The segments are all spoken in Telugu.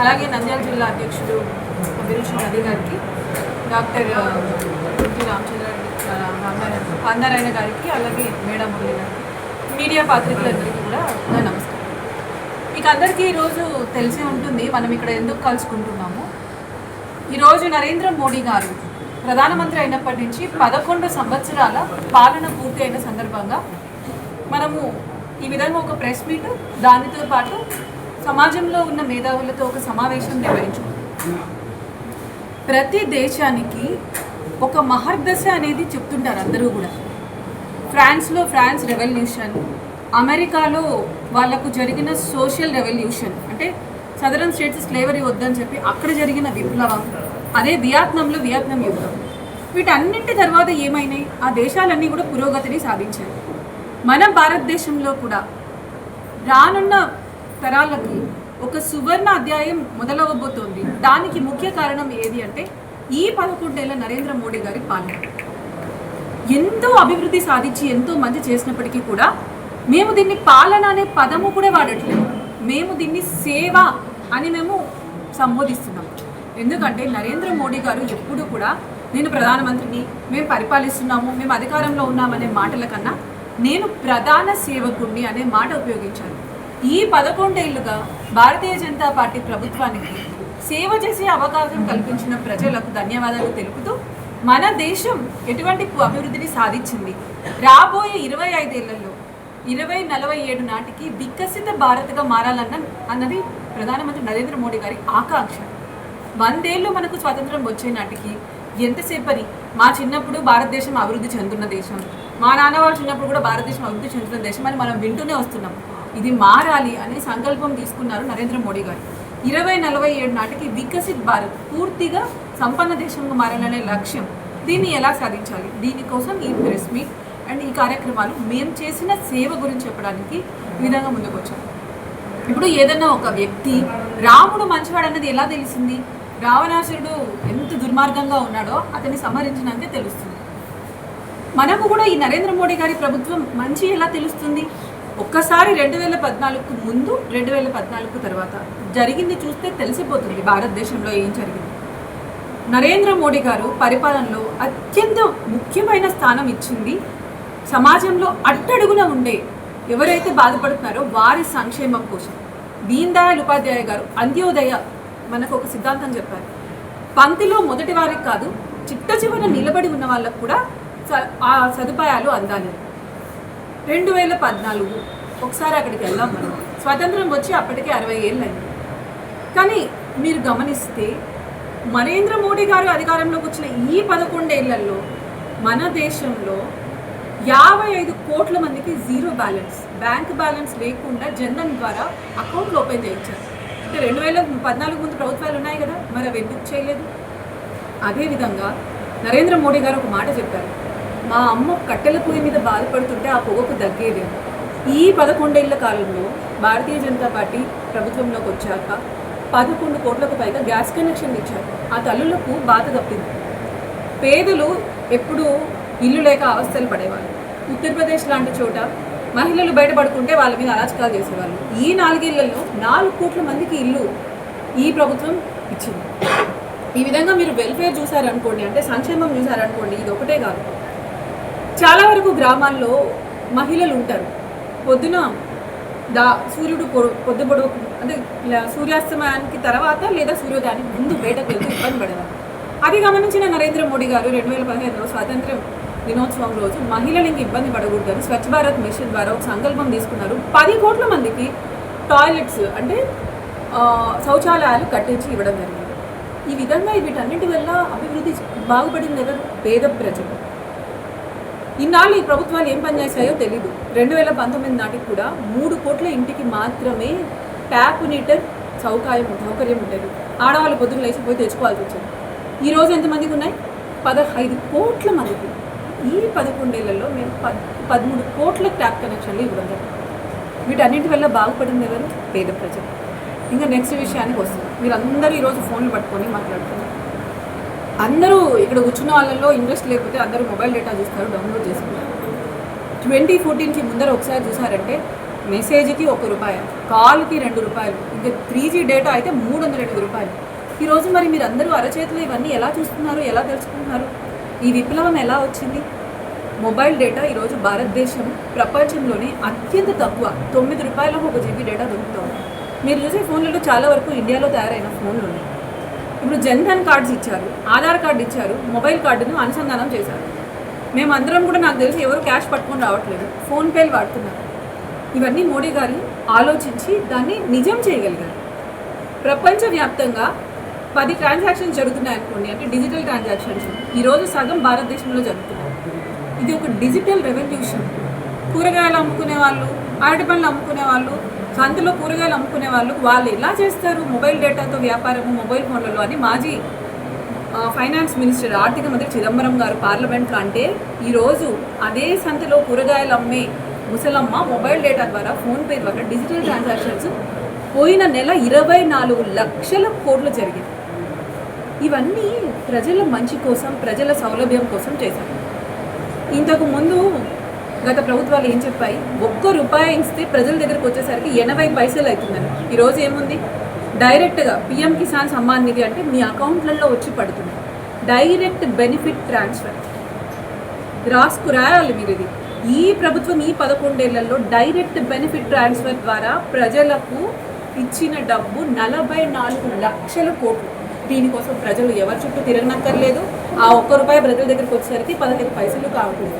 అలాగే నంద్యాల జిల్లా అధ్యక్షుడు అభిరుచి నది గారికి డాక్టర్ టి రామచంద్ర ఆ, రామారాయణ- గారికి అలాగే మేడం మురళి గారికి మీడియా పాత్రికలందరికీ కూడా నా నమస్కారం. మీకు అందరికీ ఈరోజు తెలిసే ఉంటుంది మనం ఇక్కడ ఎందుకు కలుసుకుంటున్నాము? ఈరోజు నరేంద్ర మోడీ గారు ప్రధానమంత్రి అయినప్పటి నుంచి పదకొండు సంవత్సరాల పాలన పూర్తి అయిన సందర్భంగా మనము ఈ విధంగా ఒక ప్రెస్ మీట్ దానితో పాటు సమాజంలో ఉన్న మేధావులతో ఒక సమావేశం నిర్వహించుకున్నాం ప్రతి దేశానికి ఒక మహర్దశ అనేది చెప్తుంటారు అందరూ కూడా. ఫ్రాన్స్లో ఫ్రాన్స్ రెవల్యూషన్ అమెరికాలో వాళ్ళకు జరిగిన సోషల్ రెవల్యూషన్ అంటే సదరన్ స్టేట్స్ స్లేవరీ వద్దని చెప్పి అక్కడ జరిగిన విప్లవం అదే వియత్నాంలో వియత్నాం యుద్ధం. వీటన్నింటి తర్వాత ఏమైనాయి? ఆ దేశాలన్నీ కూడా పురోగతిని సాధించాయి. మన భారతదేశంలో కూడా రానున్న తరాలకి ఒక సువర్ణ అధ్యాయం మొదలవబోతోంది. దానికి ముఖ్య కారణం ఏది అంటే ఈ పదకొండేళ్ళ నరేంద్ర మోడీ గారి పాలన. ఎంతో అభివృద్ధి సాధించి ఎంతో మంచి చేసినప్పటికీ కూడా మేము దీన్ని పాలన అనే పదము కూడా వాడట్లేదు. మేము దీన్ని సేవ అని మేము సంబోధిస్తున్నాం. ఎందుకంటే నరేంద్ర మోడీ గారు ఎప్పుడు కూడా నేను ప్రధానమంత్రిని మేము పరిపాలిస్తున్నాము మేము అధికారంలో ఉన్నామనే మాటల కన్నా నేను ప్రధాన సేవకుడిని అనే మాట ఉపయోగించాను. ఈ పదకొండేళ్ళుగా భారతీయ జనతా పార్టీ ప్రభుత్వానికి సేవ చేసే అవకాశం కల్పించిన ప్రజలకు ధన్యవాదాలు తెలుపుతూ మన దేశం ఎటువంటి అభివృద్ధిని సాధించింది? రాబోయే ఇరవై ఐదేళ్ళలో ఇరవై నలభై ఏడు నాటికి వికసిత భారత్గా మారాలన్న అన్నది ప్రధానమంత్రి నరేంద్ర మోడీ గారి ఆకాంక్ష. వందేళ్ళు మనకు స్వాతంత్రం వచ్చే నాటికి ఎంతసేపని మా చిన్నప్పుడు భారతదేశం అభివృద్ధి చెందుతున్న దేశం. మా నాన్న వాళ్ళు చిన్నప్పుడు కూడా భారతదేశం అభివృద్ధి చెందుతున్న దేశం అని మనం వింటూనే వస్తున్నాం. ఇది మారాలి అనే సంకల్పం తీసుకున్నారు నరేంద్ర మోడీ గారు. ఇరవై నలభై ఏడు నాటికి వికసిత్ భారత్ పూర్తిగా సంపన్న దేశంగా మారాలనే లక్ష్యం దీన్ని ఎలా సాధించాలి? దీనికోసం ఈ ప్రెస్ మీట్ అండ్ ఈ కార్యక్రమాలు మేము చేసిన సేవ గురించి చెప్పడానికి ఈ విధంగా ముందుకు వచ్చాం. ఇప్పుడు ఏదన్నా ఒక వ్యక్తి రాముడు మంచివాడు అన్నది ఎలా తెలిసింది? రావణాసురుడు ఎంత దుర్మార్గంగా ఉన్నాడో అతన్ని సంహరించినాకే తెలుస్తుంది. మనకు కూడా ఈ నరేంద్ర మోడీ గారి ప్రభుత్వం మంచి ఎలా తెలుస్తుంది? ఒక్కసారి రెండు వేల పద్నాలుగుకు ముందు రెండు వేల పద్నాలుగు తర్వాత జరిగింది చూస్తే తెలిసిపోతుంది భారతదేశంలో ఏం జరిగింది. నరేంద్ర మోడీ గారు పరిపాలనలో అత్యంత ముఖ్యమైన స్థానం ఇచ్చింది సమాజంలో అట్టడుగున ఉండే ఎవరైతే బాధపడుతున్నారో వారి సంక్షేమం కోసం. దీన్ దయాళ్ ఉపాధ్యాయ గారు అంత్యోదయ మనకు ఒక సిద్ధాంతం చెప్పారు. పంక్తిలో మొదటి వారికి కాదు చిట్ట చివర నిలబడి ఉన్న వాళ్ళకు కూడా స- ఆ సదుపాయాలు అందాలి. రెండు వేల పద్నాలుగు. ఒకసారి అక్కడికి వెళ్దాం మనం. స్వతంత్రం వచ్చి అప్పటికే అరవై ఏళ్ళు కానీ మీరు గమనిస్తే నరేంద్ర మోడీ గారు అధికారంలోకి వచ్చిన ఈ పదకొండేళ్ళలో మన దేశంలో యాభై ఐదు కోట్ల మందికి జీరో బ్యాలెన్స్ బ్యాంక్ బ్యాలెన్స్ లేకుండా జన్ధన్ ద్వారా అకౌంట్లు ఓపెన్ చేయించారు. అంటే రెండు వేల పద్నాలుగు ముందు ప్రభుత్వాలు ఉన్నాయి కదా మరి అవి ఎందుకు చేయలేదు? అదేవిధంగా నరేంద్ర మోడీ గారు ఒక మాట చెప్పారు. మా అమ్మ కట్టెల పొయ్యి మీద బాధపడుతుంటే ఆ పొగకు దగ్గేది. ఈ పదకొండేళ్ళ కాలంలో భారతీయ జనతా పార్టీ ప్రభుత్వంలోకి వచ్చాక పదకొండు కోట్లకు పైగా గ్యాస్ కనెక్షన్ ఇచ్చారు. ఆ తల్లులకు బాధ తప్పింది. పేదలు ఎప్పుడు ఇల్లు లేక అవస్థలు పడేవాళ్ళు. ఉత్తరప్రదేశ్ లాంటి చోట మహిళలు బయటపడుకుంటే వాళ్ళ మీద అరాచకాలు చేసేవాళ్ళు. ఈ నాలుగేళ్ళలో నాలుగు కోట్ల మందికి ఇల్లు ఈ ప్రభుత్వం ఇచ్చింది. ఈ విధంగా మీరు వెల్ఫేర్ చూసారనుకోండి అంటే సంక్షేమం చూసారనుకోండి ఇది ఒకటే కాదు. చాలా వరకు గ్రామాల్లో మహిళలు ఉంటారు పొద్దున దా సూర్యుడు పొద్దు పొడవు అంటే ఇలా సూర్యాస్తమయానికి తర్వాత లేదా సూర్యోదయానికి ముందు బయటకు వెళ్తే ఇబ్బంది పడేవారు. అది గమనించిన నరేంద్ర మోడీ గారు రెండు వేల పదిహేనులో స్వాతంత్ర్యం దినోత్సవం రోజు మహిళలు ఇంక ఇబ్బంది పడకూడదని స్వచ్ఛ భారత్ మిషన్ ద్వారా ఒక సంకల్పం తీసుకున్నారు. పది కోట్ల మందికి టాయిలెట్స్ అంటే శౌచాలయాలు కట్టించి ఇవ్వడం జరిగింది. ఈ విధంగా వీటన్నిటి వల్ల అభివృద్ధి బాగుపడింది ఎవరు? పేద ప్రజలు. ఇన్నాళ్ళు ఈ ప్రభుత్వాలు ఏం పనిచేశాయో తెలీదు. రెండు వేల పంతొమ్మిది నాటికి కూడా మూడు కోట్ల ఇంటికి మాత్రమే ట్యాప్ నీటర్ సౌకర్యం సౌకర్యం ఉండేది. ఆడవాళ్ళు పొద్దున్న లేచిపోయి తెచ్చుకోవాల్సి వచ్చింది. ఈ రోజు ఎంతమందికి ఉన్నాయి? పదహైదు కోట్ల మందికి. ఈ పదకొండేళ్ళలో మేము పద్ పదమూడు కోట్ల ట్యాప్ కనెక్షన్లు ఇవ్వడం జరిగింది. వీటన్నింటి వల్ల బాగుపడింది ఎవరు? పేద ప్రజలు. ఇంకా నెక్స్ట్ విషయానికి వస్తుంది మీరు అందరూ ఈరోజు ఫోన్లు పట్టుకొని మాట్లాడుతున్నారు. అందరూ ఇక్కడ కూర్చున్న వాళ్ళలో ఇంట్రెస్ట్ లేకపోతే అందరూ మొబైల్ డేటా చూస్తారు డౌన్లోడ్ చేసుకుంటారు. ట్వంటీ ఫోర్టీన్కి ముందర ఒకసారి చూసారంటే మెసేజ్కి ఒక రూపాయి కాల్కి రెండు రూపాయలు ఇంకా త్రీ జీ డేటా అయితే మూడు వందల ఎనిమిది రూపాయలు. ఈరోజు మరి మీరు అందరూ అరచేతులు ఇవన్నీ ఎలా చూస్తున్నారు ఎలా తెలుసుకుంటున్నారు? ఈ విప్లవం ఎలా వచ్చింది? మొబైల్ డేటా ఈరోజు భారతదేశం ప్రపంచంలోనే అత్యంత తక్కువ తొమ్మిది రూపాయలకు ఒక జీబీ డేటా దొరుకుతుంది. మీరు చూసే ఫోన్లలో చాలా వరకు ఇండియాలో తయారైన ఫోన్లు ఉన్నాయి. ఇప్పుడు జన్ధన్ కార్డ్స్ ఇచ్చారు ఆధార్ కార్డు ఇచ్చారు మొబైల్ కార్డును అనుసంధానం చేశారు. మేము అందరం కూడా నాకు తెలిసి ఎవరు క్యాష్ పట్టుకొని రావట్లేదు ఫోన్పేలు వాడుతున్నారు. ఇవన్నీ మోడీ గారు ఆలోచించి దాన్ని నిజం చేయగలిగారు. ప్రపంచవ్యాప్తంగా పది ట్రాన్సాక్షన్స్ జరుగుతున్నాయి అనుకోండి అంటే డిజిటల్ ట్రాన్సాక్షన్స్ ఈరోజు సగం భారతదేశంలో జరుగుతున్నాయి. ఇది ఒక డిజిటల్ రెవెన్యూ కూరగాయలు అమ్ముకునే వాళ్ళు అరటి పనులు అమ్ముకునే వాళ్ళు సంతలో కూరగాయలు అమ్ముకునే వాళ్ళు వాళ్ళు ఎలా చేస్తారు? మొబైల్ డేటాతో వ్యాపారము మొబైల్ ఫోన్లలో అని మాజీ ఫైనాన్స్ మినిస్టర్ ఆర్థిక మంత్రి చిదంబరం గారు పార్లమెంట్లో అంటే ఈరోజు అదే సంతలో కూరగాయలు అమ్మే ముసలమ్మ మొబైల్ డేటా ద్వారా ఫోన్పే ద్వారా డిజిటల్ ట్రాన్సాక్షన్స్ పోయిన నెల ఇరవై నాలుగు లక్షల కోట్లు జరిగింది. ఇవన్నీ ప్రజల మంచి కోసం ప్రజల సౌలభ్యం కోసం చేశారు. ఇంతకు ముందు గత ప్రభుత్వాలు ఏం చెప్పాయి? ఒక్క రూపాయి ఇస్తే ప్రజల దగ్గరకు వచ్చేసరికి ఎనభై పైసలు అవుతుందని. ఈరోజు ఏముంది? డైరెక్ట్గా పిఎం కిసాన్ సమ్మాన్ నిధి అంటే మీ అకౌంట్లలో వచ్చి పడుతుంది. Direct benefit transfer. రాసుకు రాయాలి మీరు ఇది ఈ ప్రభుత్వం ఈ పదకొండేళ్ళలో డైరెక్ట్ బెనిఫిట్ ట్రాన్స్ఫర్ ద్వారా ప్రజలకు ఇచ్చిన డబ్బు నలభై నాలుగు లక్షల కోట్లు. దీనికోసం ప్రజలు ఎవరి చుట్టూ తిరగనక్కర్లేదు. ఆ ఒక్క రూపాయి ప్రజల దగ్గరికి వచ్చేసరికి పదహైదు పైసలు కావుతుంది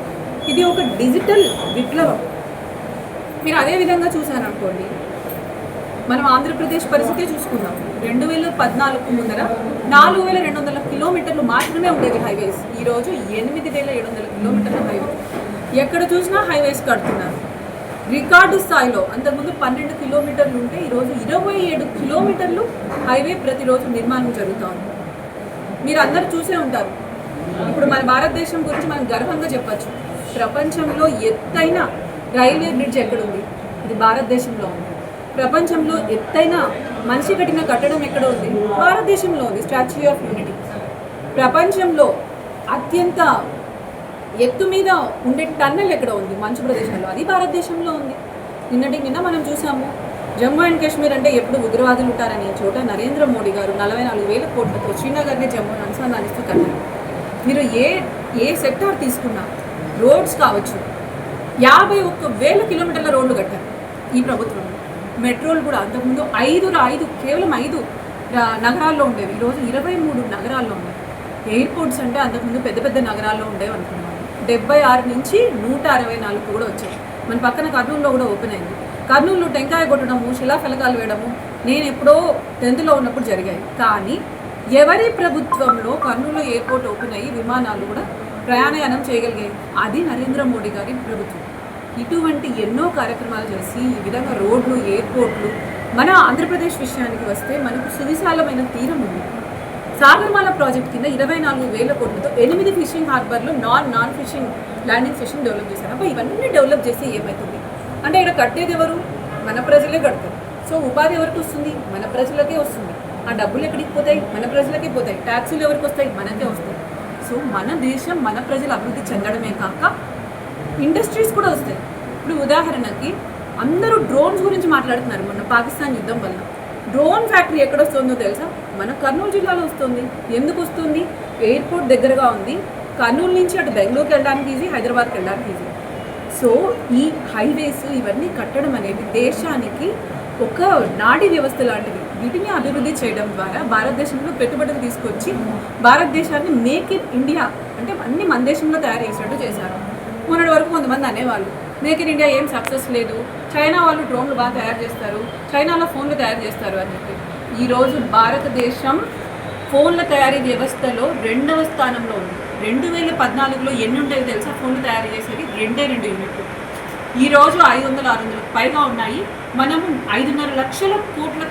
ఇది ఒక డిజిటల్ విప్లవం. మీరు అదే విధంగా చూశారనుకోండి. మనం ఆంధ్రప్రదేశ్ పరిస్థితే చూసుకుందాం. రెండు వేల పద్నాలుగు ముందర నాలుగు వేల రెండు వందల కిలోమీటర్లు మాత్రమే ఉండేవి హైవేస్. ఈరోజు ఎనిమిది వేల ఏడు వందల కిలోమీటర్ల హైవే. ఎక్కడ చూసినా హైవేస్ కడుతున్నారు. రికార్డు స్థాయిలో అంతకుముందు పన్నెండు కిలోమీటర్లు ఉంటే ఈరోజు ఇరవై ఏడు కిలోమీటర్లు హైవే ప్రతిరోజు నిర్మాణం జరుగుతూ ఉంది మీరు అందరు చూసే ఉంటారు. ఇప్పుడు మన భారతదేశం గురించి మనం గర్వంగా చెప్పచ్చు. ప్రపంచంలో ఎత్తైన రైల్వే బ్రిడ్జ్ ఎక్కడుంది? ఇది భారతదేశంలో ఉంది. ప్రపంచంలో ఎత్తైన మనిషి కట్టిన కట్టడం ఎక్కడ ఉంది భారతదేశంలో ఉంది. స్టాచ్యూ ఆఫ్ యూనిటీ ప్రపంచంలో అత్యంత ఎత్తు మీద ఉండే టన్నెల్ ఎక్కడ ఉంది? మంచు ప్రదేశంలో. అది భారతదేశంలో ఉంది. నిన్నటి నిన్న మనం చూసాము జమ్మూ అండ్ కాశ్మీర్ అంటే ఎప్పుడు ఉగ్రవాదులు ఉంటారనే చోట నరేంద్ర మోడీ గారు నలభై నాలుగు వేల కోట్లతో శ్రీనగర్ని జమ్మూను అనుసంధానిస్తూ కట్టారు. మీరు ఏ ఏ సెక్టార్ తీసుకున్నా రోడ్స్ కావచ్చు. యాభై ఒక్క వేల కిలోమీటర్ల రోడ్లు కట్టారు ఈ ప్రభుత్వం. మెట్రోలు కూడా అంతకుముందు ఐదు ఐదు కేవలం ఐదు నగరాల్లో ఉండేవి. ఈరోజు ఇరవై మూడు నగరాల్లో ఉన్నాయి ఎయిర్పోర్ట్స్ అంటే అంతకుముందు పెద్ద పెద్ద నగరాల్లో ఉండేవి అనుకున్నాను. డెబ్బై ఆరు నుంచి నూట అరవై నాలుగు కూడా వచ్చాయి. మన పక్కన కర్నూలులో కూడా ఓపెన్ అయింది. కర్నూలులో టెంకాయ కొట్టడము శిలా ఫలకాలు వేయడము నేను ఎప్పుడో టెన్త్లో ఉన్నప్పుడు జరిగాయి. కానీ ఎవరి ప్రభుత్వంలో కర్నూలు ఎయిర్పోర్ట్ ఓపెన్ అయ్యి విమానాలు కూడా ప్రయాణయానం చేయగలిగాయి అది నరేంద్ర మోడీ గారి ప్రభుత్వం. ఇటువంటి ఎన్నో కార్యక్రమాలు చేసి ఈ విధంగా రోడ్లు ఎయిర్పోర్ట్లు మన ఆంధ్రప్రదేశ్ విషయానికి వస్తే మనకు సువిశాలమైన తీరం ఉంది. సాగర్మాల ప్రాజెక్ట్ కింద ఇరవై నాలుగు వేల కోట్లతో ఎనిమిది ఫిషింగ్ హార్బర్లు non non fishing landing fishing develop చేశారు. అప్పుడు ఇవన్నీ డెవలప్ చేస్తే ఏమవుతుంది అంటే ఇక్కడ కట్టేది ఎవరు? మన ప్రజలే కడతారు. సో ఉపాధి ఎవరికి వస్తుంది? మన ప్రజలకే వస్తుంది. ఆ డబ్బులు ఎక్కడికి పోతాయి? మన ప్రజలకే పోతాయి. ట్యాక్సీలు ఎవరికి వస్తాయి? మనకే వస్తాయి. సో మన దేశం మన ప్రజలు అభివృద్ధి చెందడమే కాక ఇండస్ట్రీస్ కూడా వస్తాయి. ఇప్పుడు ఉదాహరణకి అందరూ డ్రోన్స్ గురించి మాట్లాడుతున్నారు. మొన్న పాకిస్తాన్ యుద్ధం వల్ల. డ్రోన్ ఫ్యాక్టరీ ఎక్కడ వస్తుందో తెలుసా? మన కర్నూలు జిల్లాలో వస్తుంది. ఎందుకు వస్తుంది? ఎయిర్పోర్ట్ దగ్గరగా ఉంది. కర్నూలు నుంచి అటు బెంగళూరుకి వెళ్ళడానికి ఈజీ హైదరాబాద్కి వెళ్ళడానికి ఈజీ. సో ఈ హైవేస్ ఇవన్నీ కట్టడం అనేది దేశానికి ఒక నాడీ వ్యవస్థ లాంటిది. వీటిని అభివృద్ధి చేయడం ద్వారా భారతదేశంలో పెట్టుబడులు తీసుకొచ్చి భారతదేశాన్ని మేక్ ఇన్ ఇండియా అంటే అన్ని మన దేశంలో తయారు చేసినట్టు చేశారు. మొన్నటి వరకు కొంతమంది అనేవాళ్ళు మేక్ ఇన్ ఇండియా ఏం సక్సెస్ లేదు. చైనా వాళ్ళు డ్రోన్లు బాగా తయారు చేస్తారు. చైనాలో ఫోన్లు తయారు చేస్తారు అని చెప్పి. ఈరోజు భారతదేశం ఫోన్ల తయారీ వ్యవస్థలో రెండవ స్థానంలో ఉంది. రెండు వేల పద్నాలుగులో ఎన్ని ఉంటాయో తెలుసా? ఫోన్లు తయారు చేసేవి రెండే రెండు యూనిట్లు. ఈ రోజు ఐదు వందల ఆరు వందలకు పైగా ఉన్నాయి. మనము ఐదున్నర లక్షల కోట్ల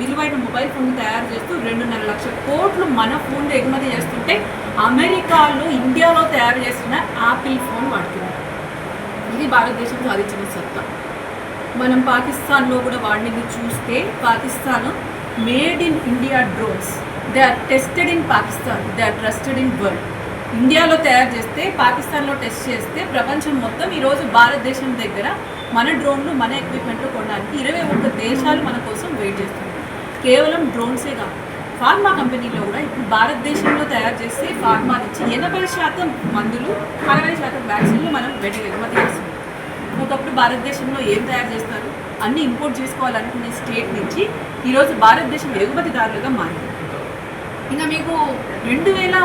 విలువైన మొబైల్ ఫోన్ తయారు చేస్తూ రెండున్నర లక్షల కోట్లు మన ఫోన్లు ఎగుమతి చేస్తుంటే అమెరికాలో ఇండియాలో తయారు చేసిన యాపిల్ ఫోన్ వాడుతున్నారు ఇది భారతదేశం సాధించిన సత్తా. మనం పాకిస్తాన్లో కూడా వాడిని చూస్తే Pakistan made in India drones. They are tested in Pakistan. They are trusted in world. ఇండియాలో తయారు చేస్తే పాకిస్తాన్లో టెస్ట్ చేస్తే ప్రపంచం మొత్తం ఈరోజు భారతదేశం దగ్గర మన డ్రోన్లు మన ఎక్విప్మెంట్లు కొనడానికి ఇరవై ఒక్క దేశాలు మన కోసం వెయిట్ చేస్తుంది కేవలం డ్రోన్సే కాదు. ఫార్మా కంపెనీలో కూడా ఇప్పుడు భారతదేశంలో తయారు చేస్తే ఫార్మా నుంచి ఎనభై శాతం మందులు అరవై శాతం వ్యాక్సిన్లు మనం బయటకు ఎగుమతి చేస్తున్నాం. ఒకప్పుడు భారతదేశంలో ఏం తయారు చేస్తారు? అన్ని ఇంపోర్ట్ చేసుకోవాలనుకునే స్టేట్ నుంచి ఈరోజు భారతదేశం ఎగుమతిదారులుగా మారింది. ఇంకా మీకు రెండు వేల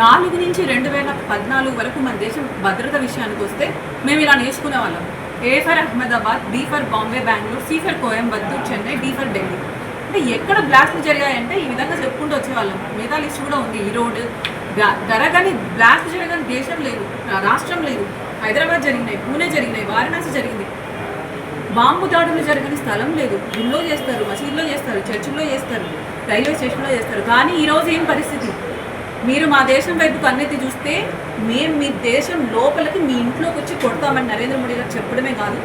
నాలుగు నుంచి రెండు వేల పద్నాలుగు వరకు మన దేశం భద్రత విషయానికి వస్తే మేము ఇలా నేర్చుకునే వాళ్ళం. A for Ahmedabad B for Bombay Bengaluru C for Coimbatore Chennai D for Delhi అంటే ఎక్కడ బ్లాస్ట్లు జరిగాయంటే ఈ విధంగా చెప్పుకుంటూ వచ్చేవాళ్ళం. మిగతా లిస్ట్ కూడా ఉంది. ఈ రోడ్ జరగని బ్లాస్ట్ జరగని దేశం లేదు. రాష్ట్రం లేదు. హైదరాబాద్ జరిగినాయి పూణే జరిగినాయి వారణాసి జరిగింది. బాంబు దాడులు జరగని స్థలం లేదు. గుళ్ళో చేస్తారు మసీదులో చేస్తారు చర్చిల్లో చేస్తారు రైల్వే స్టేషన్లో చేస్తారు. కానీ ఈరోజు ఏం పరిస్థితి? మీరు మా దేశం వైపు కన్నెత్తి చూస్తే మేము మీ దేశం లోపలికి మీ ఇంట్లోకి వచ్చి కొడతామని నరేంద్ర మోడీ గారు చెప్పడమే కాదు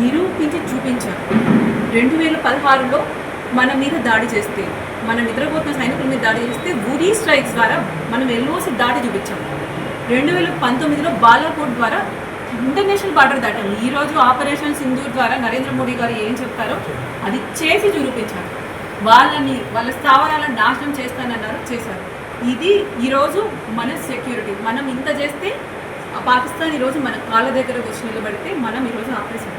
నిరూపించి చూపించారు. రెండు వేల పదహారులో మన మీద దాడి చేస్తే మన నిద్రపోతున్న సైనికుల మీద దాడి చేస్తే ఉరీ స్ట్రైక్స్ ద్వారా మనం ఎల్ఓసి దాడి చూపించాం. రెండు వేల పంతొమ్మిదిలో బాలాకోట్ ద్వారా ఇంటర్నేషనల్ బార్డర్ దాటాం. ఈరోజు ఆపరేషన్ సింధూర్ ద్వారా నరేంద్ర మోడీ గారు ఏం చెప్తారో అది చేసి చూపించారు. వాళ్ళని వాళ్ళ స్థావరాలను నాశనం చేస్తానన్నారు చేశారు. ఇది ఈరోజు మన సెక్యూరిటీ మనం ఇంత చేస్తే పాకిస్తాన్ ఈరోజు మన కాళ్ళ దగ్గరకు వచ్చి నిలబడితే మనం ఈరోజు ఆపరేషన్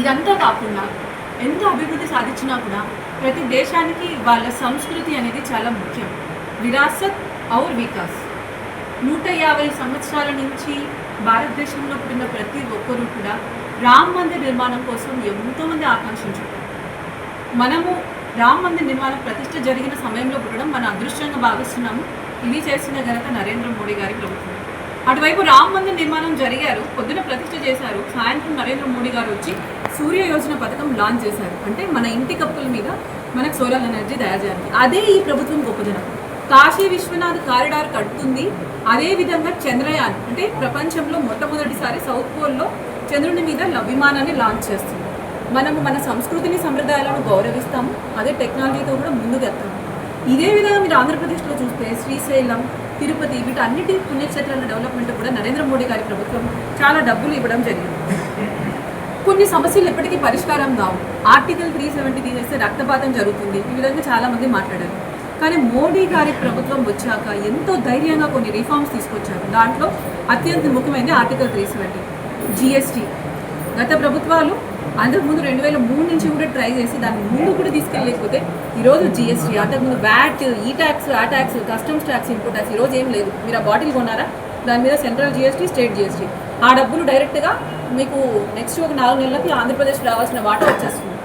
ఇదంతా కాకుండా ఎంత అభివృద్ధి సాధించినా కూడా ప్రతి దేశానికి వాళ్ళ సంస్కృతి అనేది చాలా ముఖ్యం. విరాసత్ ఔర్ వికాస్. నూట యాభై సంవత్సరాల నుంచి భారతదేశంలో పుట్టిన ప్రతి ఒక్కరూ కూడా రామ్ మందిర్ నిర్మాణం కోసం ఎంతోమంది ఆకాంక్షించుకుంటారు. మనము రామ్ మందిర్ నిర్మాణం ప్రతిష్ట జరిగిన సమయంలో పుట్టడం మన అదృష్టంగా భావిస్తున్నాము. ఇది చేసిన ఘనత నరేంద్ర మోడీ గారి ప్రభుత్వం. అటువైపు రామ్ మందిర్ నిర్మాణం జరిగారు పొద్దున ప్రతిష్ట చేశారు సాయంత్రం నరేంద్ర మోడీ గారు వచ్చి సూర్య యోజన పథకం లాంచ్ చేశారు. అంటే మన ఇంటి కప్పుల మీద మనకు సోలార్ ఎనర్జీ తయారు చేయాలి అదే ఈ ప్రభుత్వం గొప్పదనం. కాశీ విశ్వనాథ్ కారిడార్ కడుతుంది అదేవిధంగా చంద్రయాన్ అంటే ప్రపంచంలో మొట్టమొదటిసారి సౌత్ పోల్లో చంద్రుని మీద విమానాన్ని లాంచ్ చేస్తుంది. మనము మన సంస్కృతిని సంప్రదాయాలను గౌరవిస్తాము. అదే టెక్నాలజీతో కూడా ముందుకెళ్తాము. ఇదే విధంగా మీరు ఆంధ్రప్రదేశ్లో చూస్తే శ్రీశైలం తిరుపతి వీటన్నిటి పుణ్యక్షేత్రాల డెవలప్మెంట్ కూడా నరేంద్ర మోడీ గారి ప్రభుత్వం చాలా డబ్బులు ఇవ్వడం జరిగింది. కొన్ని సమస్యలు ఎప్పటికీ పరిష్కారం కావు. ఆర్టికల్ త్రీ సెవెంటీ తీసేస్తే రక్తపాతం జరుగుతుంది. ఈ విధంగా చాలామంది మాట్లాడారు. కానీ మోడీ గారి ప్రభుత్వం వచ్చాక ఎంతో ధైర్యంగా కొన్ని రిఫార్మ్స్ తీసుకొచ్చారు. దాంట్లో అత్యంత ముఖ్యమైనది ఆర్టికల్ త్రీ సెవెంటీ జిఎస్టీ గత ప్రభుత్వాలు అంతకుముందు రెండు వేల మూడు నుంచి కూడా ట్రై చేసి దాన్ని ముందు కూడా తీసుకెళ్ళలేకపోతే ఈరోజు జిఎస్టీ అంతకుముందు వ్యాట్ ఈ ట్యాక్స్ ఆ tax customs tax input tax ఈరోజు ఏం లేదు. మీరు ఆ బాటిల్ కొన్నారా? దాని మీద సెంట్రల్ జిఎస్టీ స్టేట్ జిఎస్టీ ఆ డబ్బులు డైరెక్ట్గా మీకు నెక్స్ట్ ఒక నాలుగు నెలలకి ఆంధ్రప్రదేశ్ రావాల్సిన వాటా వచ్చేస్తుంది.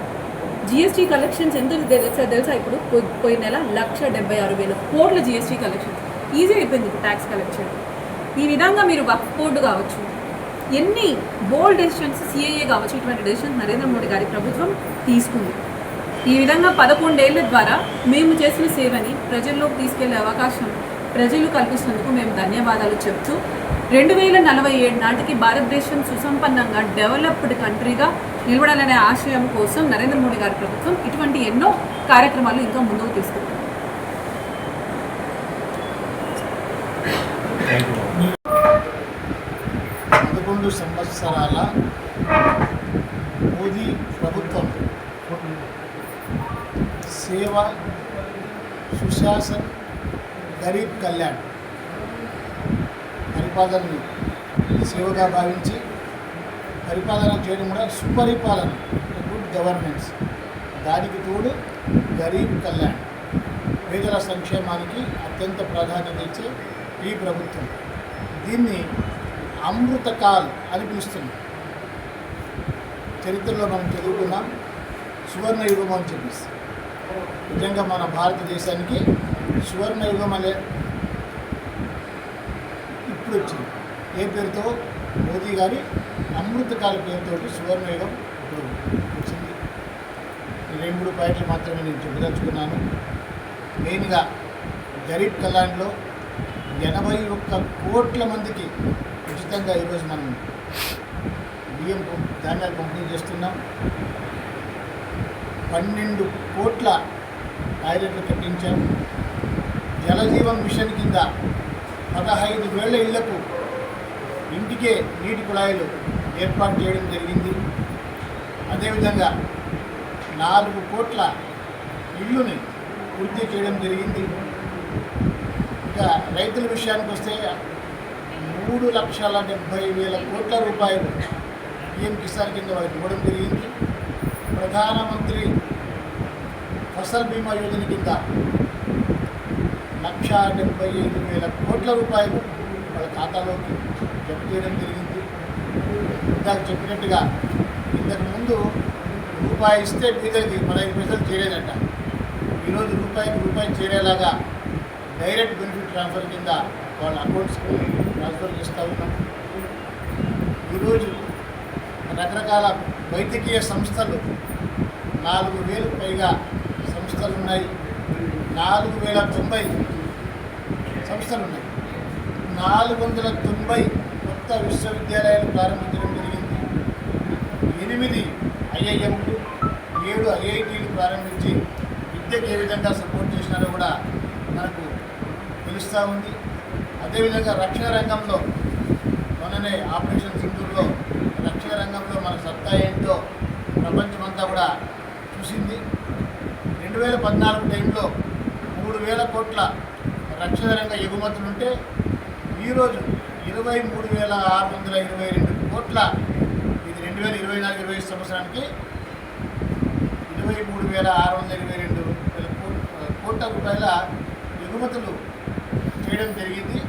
జిఎస్టీ కలెక్షన్స్ ఎంత తెలుసా? తెలుసా ఇప్పుడు? పోయిన నెల లక్ష డెబ్బై ఆరు వేల. కోట్ల జిఎస్టీ కలెక్షన్ ఈజీ అయిపోయింది ఇప్పుడు ట్యాక్స్ కలెక్షన్ ఈ విధంగా మీరు వర్క్ బోర్డు కావచ్చు. ఎన్ని బోల్డ్ డెసిషన్స్ సిఏఏ కావచ్చు ఇటువంటి డెసిషన్స్ నరేంద్ర మోడీ గారి ప్రభుత్వం తీసుకుంది. ఈ విధంగా పదకొండేళ్ళ ద్వారా మేము చేసిన సేవని ప్రజల్లోకి తీసుకెళ్ళే అవకాశం ప్రజలు కల్పిస్తున్నందుకు మేము ధన్యవాదాలు చెప్తూ రెండు వేల నలభై ఏడు నాటికి భారతదేశం సుసంపన్నంగా డెవలప్డ్ కంట్రీగా నిలబడాలనే ఆశయం కోసం నరేంద్ర మోడీ గారి ప్రభుత్వం ఇటువంటి ఎన్నో కార్యక్రమాలు ఇంకా ముందుకు తీసుకుంటుంది రెండు సంవత్సరాల మోదీ ప్రభుత్వం సేవ సుశాసన్ గరీబ్ కళ్యాణ్ పరిపాలనను సేవగా భావించి పరిపాలన చేయడం కూడా సుపరిపాలన గుడ్ గవర్నెన్స్ దానికి తోడు గరీబ్ కళ్యాణ్. పేదల సంక్షేమానికి అత్యంత ప్రాధాన్యత ఇచ్చే ఈ ప్రభుత్వం. దీన్ని అమృతకాల్ అని పిలుస్తుంది. చరిత్రలో మనం చదువుకున్నాం. సువర్ణ యుగం అని చెప్పేసి. నిజంగా మన భారతదేశానికి సువర్ణ యుగం అనే ఇప్పుడు వచ్చింది. ఏ పేరుతో? మోదీ గారి అమృతకాల పేరుతోటి సువర్ణ యుగం ఇప్పుడు వచ్చింది. రెండు మూడు పాయింట్లు మాత్రమే నేను చెప్పదలుచుకున్నాను. మెయిన్గా గరీబ్ కళ్యాణ్లో ఎనభై ఒక్క కోట్ల మందికి ఉచితంగా ఈరోజు మనం బియ్యం ధాన్యాలు పంపిణీ చేస్తున్నాం. పన్నెండు కోట్ల టాయిలెట్లు కట్టించాం. జలజీవన్ మిషన్ కింద పదహైదు వేల ఇళ్ళకు ఇంటికే నీటి కుళాయిలు ఏర్పాటు చేయడం జరిగింది. అదేవిధంగా నాలుగు కోట్ల ఇల్లుని పూర్తి చేయడం జరిగింది. ఇంకా రైతుల విషయానికి వస్తే మూడు లక్షల డెబ్భై వేల కోట్ల రూపాయలు పిఎం కిసాన్ కింద వారికి ఇవ్వడం జరిగింది. ప్రధానమంత్రి ఫసల్ బీమా యోజన కింద లక్ష డెబ్బై ఐదు వేల కోట్ల రూపాయలు వాళ్ళ ఖాతాలోకి జమ చేయడం జరిగింది. ఇందాక చెప్పినట్టుగా ఇంతకు ముందు రూపాయి ఇస్తే బీదలకి పదహైదు పైసలు చేరేదంట. ఈరోజు రూపాయికి రూపాయి చేరేలాగా డైరెక్ట్ బెనిఫిట్ ట్రాన్స్ఫర్ కింద వాళ్ళ అకౌంట్స్కి ట్రాన్స్ఫర్ చేస్తూ ఉన్నాం. ఈరోజు రకరకాల వైద్యకీయ సంస్థలు నాలుగు వేలు పైగా సంస్థలు ఉన్నాయి. నాలుగు వేల తొంభై సంస్థలు ఉన్నాయి. నాలుగు వందల తొంభై కొత్త విశ్వవిద్యాలయాలు ప్రారంభించడం జరిగింది. ఎనిమిది ఐఐఎంలు ఏడు ఐఐటీలు ప్రారంభించి విద్యకు ఏ విధంగా సపోర్ట్ చేసినారో కూడా మనకు తెలుస్తూ ఉంది. అదేవిధంగా రక్షణ రంగంలో మననే ఆపరేషన్ సింధూర్లో రక్షణ రంగంలో మన సత్తా ఏంటో ప్రపంచమంతా కూడా చూసింది. రెండు వేల పద్నాలుగు టైంలో మూడు వేల కోట్ల రక్షణ రంగ ఎగుమతులుంటే ఈరోజు ఇరవై మూడు వేల ఆరు వందల ఇరవై రెండు కోట్ల ఇది రెండు వేల ఇరవై నాలుగు ఇరవై సంవత్సరానికి ఇరవై మూడు వేల ఆరు వందల ఇరవై రెండు వేల కోట్ల రూపాయల ఎగుమతులు చేయడం జరిగింది.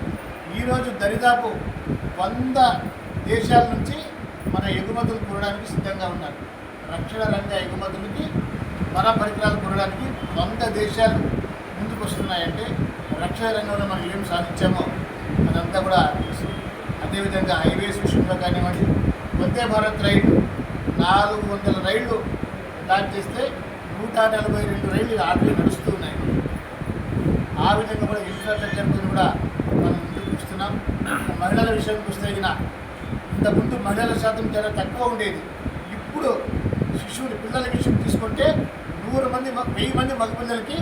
ఈరోజు దరిదాపు వంద దేశాల నుంచి మన ఎగుమతులు కొనడానికి సిద్ధంగా ఉన్నారు. రక్షణ రంగ ఎగుమతులకి మన పరికరాలు కొనడానికి వంద దేశాలు ముందుకు వస్తున్నాయంటే రక్షణ రంగంలో మనం ఏం సాధించామో అదంతా కూడా తెలుసు. అదేవిధంగా హైవేస్ విషయంలో కానివ్వండి వందే భారత్ రైలు నాలుగు వందల రైళ్ళు లాంచ్ చేస్తే నూట నలభై రెండు రైళ్ళు ఆటలు నడుస్తూ ఉన్నాయి. ఆ విధంగా కూడా ఇన్ఫ్రాస్ట్రక్చర్ మీద కూడా మనం ముందుకు చూస్తున్నాం మహిళల విషయానికి వస్తే ఇంతకుముందు మహిళల శాతం చాలా తక్కువ ఉండేది. ఇప్పుడు శిశువులు పిల్లల విషయం తీసుకుంటే నూరు మంది వెయ్యి మంది మగపిల్లలకి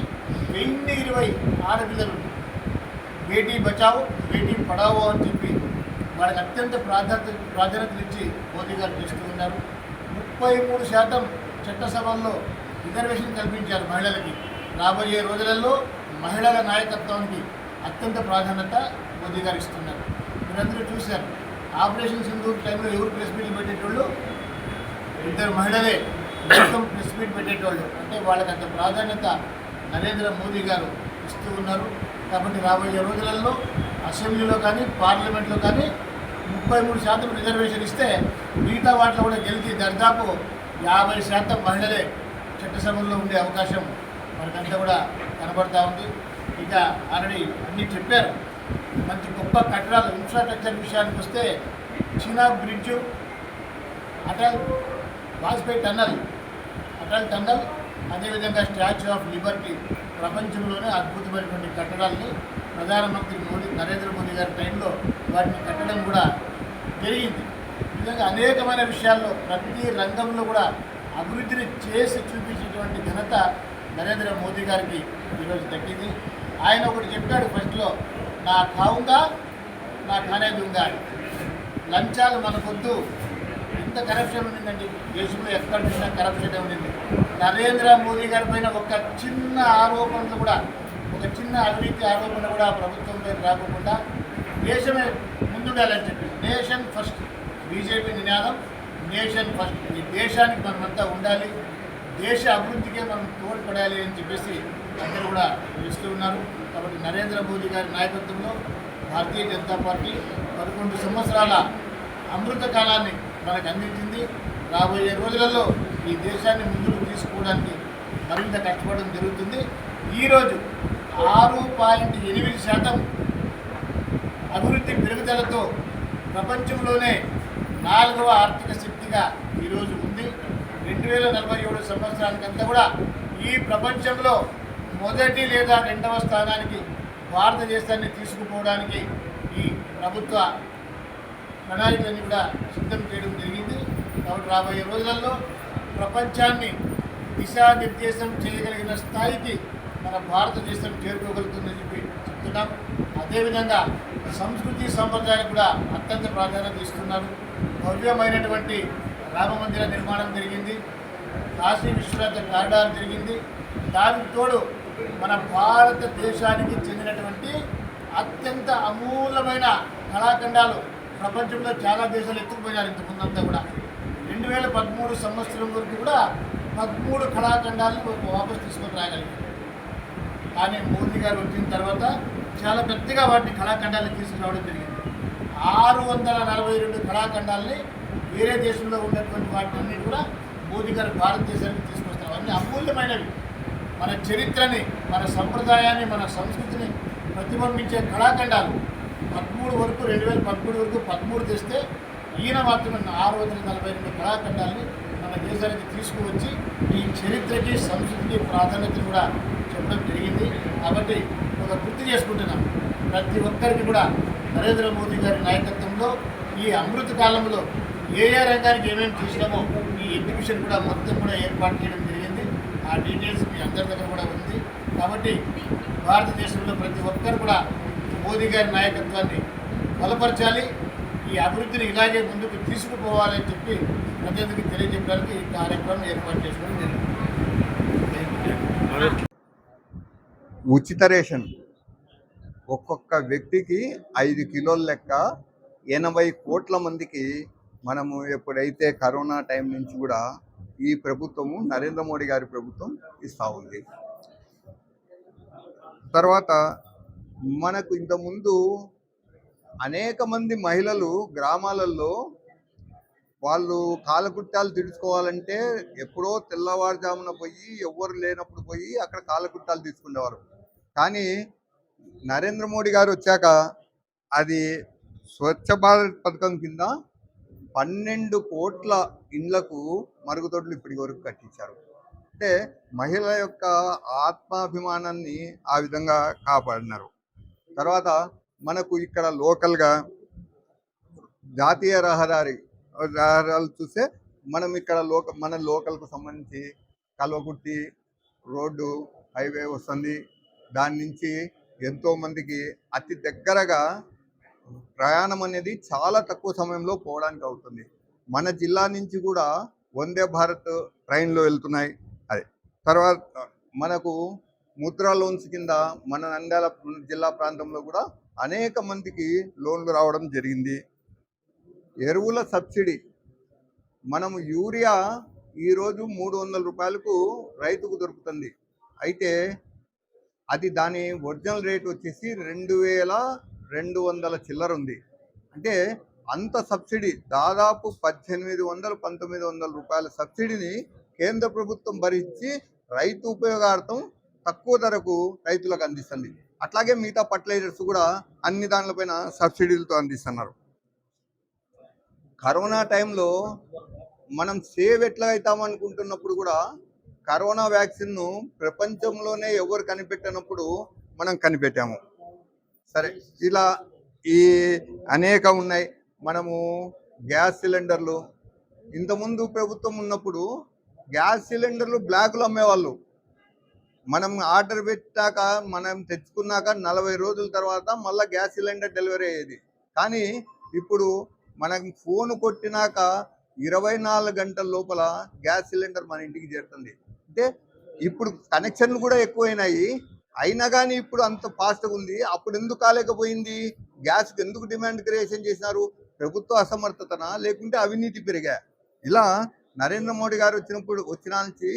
వెయ్యి ఇరవై ఆడపిల్లలు బేటీ బచావో బేటీ పడావో అని చెప్పి వాళ్ళకి అత్యంత ప్రాధాన్యత ప్రాధాన్యతలు ఇచ్చి మోదీ గారు చేస్తూ ఉన్నారు. ముప్పై మూడు శాతం చట్టసభల్లో రిజర్వేషన్ కల్పించారు మహిళలకి. రాబోయే రోజులలో మహిళల నాయకత్వానికి అత్యంత ప్రాధాన్యత మోదీ గారు ఇస్తున్నారు. మీరందరూ చూశారు. ఆపరేషన్ సింధూర్ టైంలో ఎవరు ప్రెస్ మీట్లు పెట్టేటోళ్ళు? ఇద్దరు మహిళలే. మొత్తం ప్రెస్ మీట్ పెట్టేటోళ్ళు. అంటే వాళ్ళకి అంత ప్రాధాన్యత నరేంద్ర మోదీ గారు ఇస్తూ ఉన్నారు. కాబట్టి రాబోయే రోజులలో అసెంబ్లీలో కానీ పార్లమెంట్లో కానీ ముప్పై మూడు శాతం రిజర్వేషన్ ఇస్తే మిగతా వాటిలో కూడా గెలిచి దర్దాపు యాభై శాతం మహిళలే చట్టసభల్లో ఉండే అవకాశం మనకంతా కూడా కనబడతా ఉంది. ఇక ఆల్రెడీ అన్నీ చెప్పారు. మంచి కట్టడాలు ఇన్ఫ్రాస్ట్రక్చర్ విషయానికి వస్తే Chenab bridge Atal Vajpayee tunnel Atal tunnel అదేవిధంగా స్టాచ్యూ ఆఫ్ లిబర్టీ ప్రపంచంలోనే అద్భుతమైనటువంటి కట్టడాలని ప్రధానమంత్రి మోడీ నరేంద్ర మోదీ గారి టైంలో వాటిని కట్టడం కూడా జరిగింది. ఈ విధంగా అనేకమైన విషయాల్లో ప్రతి రంగంలో కూడా అభివృద్ధిని చేసి చూపించేటువంటి ఘనత నరేంద్ర మోదీ గారికి ఈరోజు దక్కింది. ఆయన ఒకటి చెప్పాడు ఫస్ట్లో నా కావుగా నాకు అనేది దుంగా లంచాలు మనకొద్దు. ఎంత కరప్షన్ ఉండిందండి దేశంలో ఎక్కడ చూసినా కరప్షన్ ఉండింది నరేంద్ర మోదీ గారి పైన ఒక చిన్న ఆరోపణలు కూడా ఒక చిన్న అవినీతి ఆరోపణ కూడా ప్రభుత్వం పైన రాకుండా దేశమే ముందుండాలని చెప్పి నేషన్ ఫస్ట్ బీజేపీ నినాదం నేషన్ ఫస్ట్. ఈ దేశానికి మనమంతా ఉండాలి. దేశ అభివృద్ధికే మనం తోడ్పడాలి అని చెప్పేసి అందరూ కూడా ఇస్తూ ఉన్నారు. కాబట్టి నరేంద్ర మోదీ గారి నాయకత్వంలో భారతీయ జనతా పార్టీ పదకొండు సంవత్సరాల అమృత కాలాన్ని మనకు అందించింది. రాబోయే రోజులలో ఈ దేశాన్ని ముందుకు తీసుకోవడానికి మరింత కష్టపడడం జరుగుతుంది. ఈరోజు ఆరు పాయింట్ ఎనిమిది శాతం అభివృద్ధి పెరుగుదలతో ప్రపంచంలోనే నాలుగవ ఆర్థిక శక్తిగా ఈరోజు ఉంది. రెండు వేల నలభై ఏడు సంవత్సరానికంతా కూడా ఈ ప్రపంచంలో మొదటి లేదా రెండవ స్థానానికి భారతదేశాన్ని తీసుకుపోవడానికి ఈ ప్రభుత్వ ప్రణాళికలన్నీ కూడా సిద్ధం చేయడం జరిగింది. కాబట్టి రాబోయే రోజులలో ప్రపంచాన్ని దిశానిర్దేశం చేయగలిగిన స్థాయికి మన భారతదేశం చేరుకోగలుగుతుందని చెప్పి చెప్తున్నాం. అదేవిధంగా సంస్కృతి సంప్రదాయాలు కూడా అత్యంత ప్రాధాన్యత ఇస్తున్నారు. భవ్యమైనటువంటి రామ మందిర నిర్మాణం జరిగింది. కాశీ విశ్వనాథ కారిడార్ జరిగింది. దానికి తోడు మన భారతదేశానికి చెందినటువంటి అత్యంత అమూలమైన కళాఖండాలు ప్రపంచంలో చాలా దేశాలు ఎత్తుకుపోయినారు ఇంతకుముందంతా కూడా. రెండు వేల పదమూడు సంవత్సరం వరకు కూడా పదమూడు కళాఖండాలను వాపసు తీసుకొని రాగలిగారు. కానీ మోదీ గారు వచ్చిన తర్వాత చాలా పెద్దగా వాటిని కళాఖండాలను తీసుకురావడం జరిగింది. ఆరు వందల నలభై రెండు కళాఖండాలని వేరే దేశంలో ఉన్నటువంటి వాటిని కూడా మోదీ గారు భారతదేశానికి తీసుకొస్తారు అన్ని అమూల్యమైనవి. మన చరిత్రని మన సంప్రదాయాన్ని మన సంస్కృతిని ప్రతిబింబించే కళాఖండాలు పదమూడు వరకు రెండు వేల పదమూడు వరకు పదమూడు తెస్తే ఈయన మాత్రమే ఆరు వందల నలభై రెండు కళాఖండాలని మన దేశానికి తీసుకువచ్చి ఈ చరిత్రకి సంస్కృతికి ప్రాధాన్యతను కూడా చెప్పడం జరిగింది. కాబట్టి ఒక గుర్తు చేసుకుంటున్నాం. ప్రతి ఒక్కరికి కూడా నరేంద్ర మోదీ గారి నాయకత్వంలో ఈ అమృత కాలంలో ఏ ఏ రంగానికి ఏమేమి చేసినామో ఈ ఎగ్జిబిషన్ కూడా మొత్తం కూడా ఏర్పాటు చేయడం ఆ డీటెయిల్స్ మీ అందరి దగ్గర కూడా ఉంది. కాబట్టి భారతదేశంలో ప్రతి ఒక్కరు కూడా మోదీ గారి నాయకత్వాన్ని బలపరచాలి. ఈ అభివృద్ధిని ఇలాగే ముందుకు తీసుకుపోవాలని చెప్పి ప్రజలకు తెలియజెప్పడానికి ఈ కార్యక్రమం ఏర్పాటు చేసుకోవడం జరిగింది. ఉచిత రేషన్. ఒక్కొక్క వ్యక్తికి ఐదు కిలోల లెక్క ఎనభై కోట్ల మందికి మనము ఎప్పుడైతే కరోనా టైం నుంచి కూడా ఈ ప్రభుత్వము నరేంద్ర మోడీ గారి ప్రభుత్వం ఇస్తూ ఉంది. తర్వాత మనకు ఇంతకుముందు అనేక మంది మహిళలు గ్రామాలలో వాళ్ళు కాలకుట్టాలు తీర్చుకోవాలంటే ఎప్పుడో తెల్లవారుజామున పోయి ఎవ్వరు లేనప్పుడు పోయి అక్కడ కాలకుట్టాలు తీసుకునేవారు. కానీ నరేంద్ర మోడీ గారు వచ్చాక అది స్వచ్ఛ భారత్ పథకం కింద పన్నెండు కోట్ల ఇండ్లకు మరుగుదొడ్లు ఇప్పటి వరకు కట్టించారు. అంటే మహిళ యొక్క ఆత్మాభిమానాన్ని ఆ విధంగా కాపాడినారు. తర్వాత మనకు ఇక్కడ లోకల్గా జాతీయ రహదారి రహదారులు చూస్తే మనం ఇక్కడ లోక మన లోకల్కు సంబంధించి కల్వకుర్తి రోడ్డు హైవే వస్తుంది. దాని నుంచి ఎంతోమందికి అతి దగ్గరగా ప్రయాణం అనేది చాలా తక్కువ సమయంలో పోవడానికి అవుతుంది. మన జిల్లా నుంచి కూడా వందే భారత్ ట్రైన్లో వెళ్తున్నాయి. అది. తర్వాత మనకు ముద్రా లోన్స్ కింద మన నంద్యాల జిల్లా ప్రాంతంలో కూడా అనేక మందికి లోన్లు రావడం జరిగింది. ఎరువుల సబ్సిడీ. మనము యూరియా ఈరోజు మూడు వందల రూపాయలకు రైతుకు దొరుకుతుంది. అయితే అది దాని ఒరిజినల్ రేట్ వచ్చేసి రెండు వేల రెండు వందల చిల్లర ఉంది. అంటే అంత సబ్సిడీ దాదాపు పద్దెనిమిది వందల పంతొమ్మిది వందల రూపాయల సబ్సిడీని కేంద్ర ప్రభుత్వం భరించి రైతు ఉపయోగార్థం తక్కువ ధరకు రైతులకు అందిస్తుంది. అట్లాగే మిగతా ఫర్టిలైజర్స్ కూడా అన్ని దానిలపైన సబ్సిడీలతో అందిస్తున్నారు. కరోనా టైంలో మనం సేవ్ ఎట్లా అవుతాం అనుకుంటున్నప్పుడు కూడా కరోనా వ్యాక్సిన్ను ప్రపంచంలోనే ఎవరు కనిపెట్టినప్పుడు మనం కనిపెట్టాము. సరే ఇలా ఈ అనేక ఉన్నాయి. మనము గ్యాస్ సిలిండర్లు ఇంతకుముందు ప్రభుత్వం ఉన్నప్పుడు గ్యాస్ సిలిండర్లు బ్లాక్లో అమ్మేవాళ్ళు. మనం ఆర్డర్ పెట్టాక మనం తెచ్చుకున్నాక నలభై రోజుల తర్వాత మళ్ళీ గ్యాస్ సిలిండర్ డెలివరీ అయ్యేది. కానీ ఇప్పుడు మనం ఫోన్ కొట్టినాక ఇరవై నాలుగు గంటల లోపల గ్యాస్ సిలిండర్ మన ఇంటికి చేరుతుంది. అంటే ఇప్పుడు కనెక్షన్లు కూడా ఎక్కువైనాయి. అయినా కానీ ఇప్పుడు అంత ఫాస్ట్గా ఉంది. అప్పుడు ఎందుకు కాలేకపోయింది? గ్యాస్కి ఎందుకు డిమాండ్ క్రియేషన్ చేసినారు? ప్రభుత్వ అసమర్థతన? లేకుంటే అవినీతి పెరిగా? ఇలా నరేంద్ర మోడీ గారు వచ్చినప్పుడు వచ్చిన నుంచి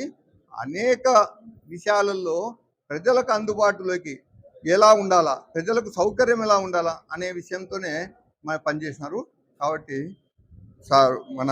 అనేక విషయాలలో ప్రజలకు అందుబాటులోకి ఎలా ఉండాలా? ప్రజలకు సౌకర్యం ఎలా ఉండాలా? అనే విషయంతోనే మన పనిచేసినారు కాబట్టి సార్ మన